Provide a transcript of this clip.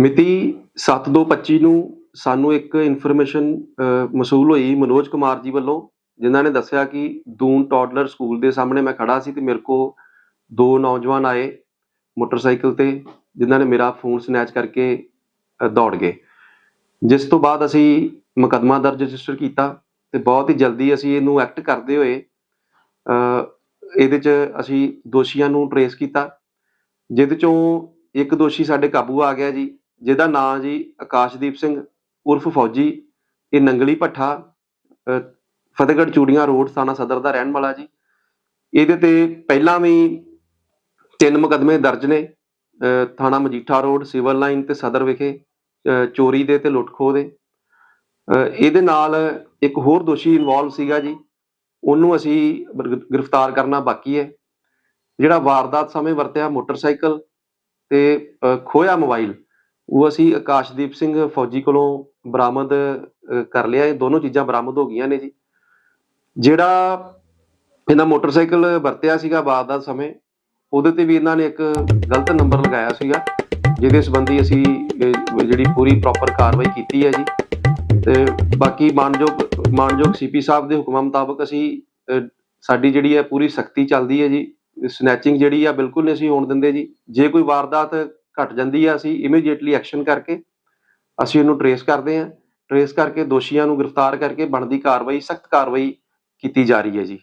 ਮਿਤੀ 7/2/25 ਨੂੰ ਸਾਨੂੰ ਇੱਕ ਇਨਫੋਰਮੇਸ਼ਨ ਮਸੂਲ ਹੋਈ ਮਨੋਜ ਕੁਮਾਰ ਜੀ ਵੱਲੋਂ, ਜਿਨ੍ਹਾਂ ਨੇ ਦੱਸਿਆ ਕਿ ਦੂਨ ਟੌਡਲਰ ਸਕੂਲ ਦੇ ਸਾਹਮਣੇ ਮੈਂ ਖੜਾ ਸੀ ਤੇ ਮੇਰੇ ਕੋ ਦੋ ਨੌਜਵਾਨ ਆਏ ਮੋਟਰਸਾਈਕਲ ਤੇ, ਜਿਨ੍ਹਾਂ ਨੇ ਮੇਰਾ ਫੋਨ ਸਨੈਚ ਕਰਕੇ ਦੌੜ ਗਏ। ਜਿਸ ਤੋਂ ਬਾਅਦ ਅਸੀਂ ਮੁਕੱਦਮਾ ਦਰਜ ਰਜਿਸਟਰ ਕੀਤਾ ਤੇ ਬਹੁਤ ਹੀ ਜਲਦੀ ਅਸੀਂ ਇਹਨੂੰ ਐਕਟ ਕਰਦੇ ਹੋਏ ਇਹਦੇ 'ਚ ਅਸੀਂ ਦੋਸ਼ੀਆਂ ਨੂੰ ਟਰੇਸ ਕੀਤਾ, ਜਿਹਦੇ ਚੋਂ ਇੱਕ ਦੋਸ਼ੀ ਸਾਡੇ ਕਾਬੂ ਆ ਗਿਆ ਜੀ। ਜਿਹਦਾ ਨਾਂ ਜੀ ਆਕਾਸ਼ਦੀਪ ਸਿੰਘ ਉਰਫ ਫੌਜੀ ਇਹ ਨੰਗਲੀ ਭੱਠਾ ਫਤਿਹਗੜ੍ਹ ਚੂੜੀਆਂ ਰੋਡ ਥਾਣਾ ਸਦਰ ਦਾ ਰਹਿਣ ਵਾਲਾ ਜੀ। ਇਹਦੇ ਤੇ ਪਹਿਲਾਂ ਵੀ ਤਿੰਨ ਮੁਕੱਦਮੇ ਦਰਜ ਨੇ ਥਾਣਾ ਮਜੀਠਾ ਰੋਡ ਸਿਵਲ ਲਾਈਨ ਤੇ ਸਦਰ ਵਿਖੇ ਚੋਰੀ ਦੇ ਤੇ ਲੁੱਟਖੋ ਦੇ। ਇਹਦੇ ਨਾਲ ਇੱਕ ਹੋਰ ਦੋਸ਼ੀ ਇਨਵੋਲਵ ਸੀਗਾ ਜੀ ਉਹਨੂੰ ਅਸੀਂ ਗ੍ਰਿਫਤਾਰ ਕਰਨਾ ਬਾਕੀ ਹੈ। ਜਿਹੜਾ ਵਾਰਦਾਤ ਸਮੇਂ ਵਰਤਿਆ ਮੋਟਰਸਾਈਕਲ ਤੇ ਅ, ਖੋਇਆ ਮੋਬਾਈਲ। ਉਹ ਅਸੀਂ ਆਕਾਸ਼ਦੀਪ ਸਿੰਘ ਫੌਜੀ ਕੋਲੋਂ ਬਰਾਮਦ ਕਰ ਲਿਆ। ਇਹ ਦੋਨੋਂ ਚੀਜ਼ਾਂ ਬਰਾਮਦ ਹੋ ਗਈਆਂ ਨੇ ਜੀ। ਜਿਹੜਾ ਇਹਨਾਂ ਮੋਟਰਸਾਈਕਲ ਵਰਤਿਆ ਸੀਗਾ ਵਾਰਦਾਤ ਸਮੇਂ, ਉਹਦੇ ਤੇ ਵੀ ਇਹਨਾਂ ਨੇ ਇੱਕ ਗਲਤ ਨੰਬਰ ਲਗਾਇਆ ਸੀਗਾ, ਜਿਹਦੇ ਸੰਬੰਧੀ ਅਸੀਂ ਜਿਹੜੀ ਪੂਰੀ ਪ੍ਰੋਪਰ ਕਾਰਵਾਈ ਕੀਤੀ ਹੈ ਜੀ। ਤੇ ਬਾਕੀ ਮਾਨਯੋਗ ਮਾਨਯੋਗ ਸੀਪੀ ਸਾਹਿਬ ਦੇ ਹੁਕਮਾਂ ਮੁਤਾਬਕ ਅਸੀਂ ਸਾਡੀ ਜਿਹੜੀ ਹੈ ਪੂਰੀ ਸਖਤੀ ਚੱਲਦੀ ਹੈ ਜੀ। ਸਨੈਚਿੰਗ ਜਿਹੜੀ ਆ, ਬਿਲਕੁਲ ਨਹੀਂ ਅਸੀਂ ਹੋਣ ਦਿੰਦੇ ਜੀ। ਜੇ ਕੋਈ ਵਾਰਦਾਤ ਘਟ ਜਾਂਦੀ ਆ, ਅਸੀਂ ਇਮੀਡੀਏਟਲੀ ਐਕਸ਼ਨ ਕਰਕੇ ਅਸੀਂ ਉਹਨੂੰ ਟਰੇਸ ਕਰਦੇ ਹਾਂ। ਟਰੇਸ ਕਰਕੇ ਦੋਸ਼ੀਆਂ ਨੂੰ ਗ੍ਰਿਫਤਾਰ ਕਰਕੇ ਬਣਦੀ ਕਾਰਵਾਈ, ਸਖਤ ਕਾਰਵਾਈ ਕੀਤੀ ਜਾ ਰਹੀ ਹੈ ਜੀ।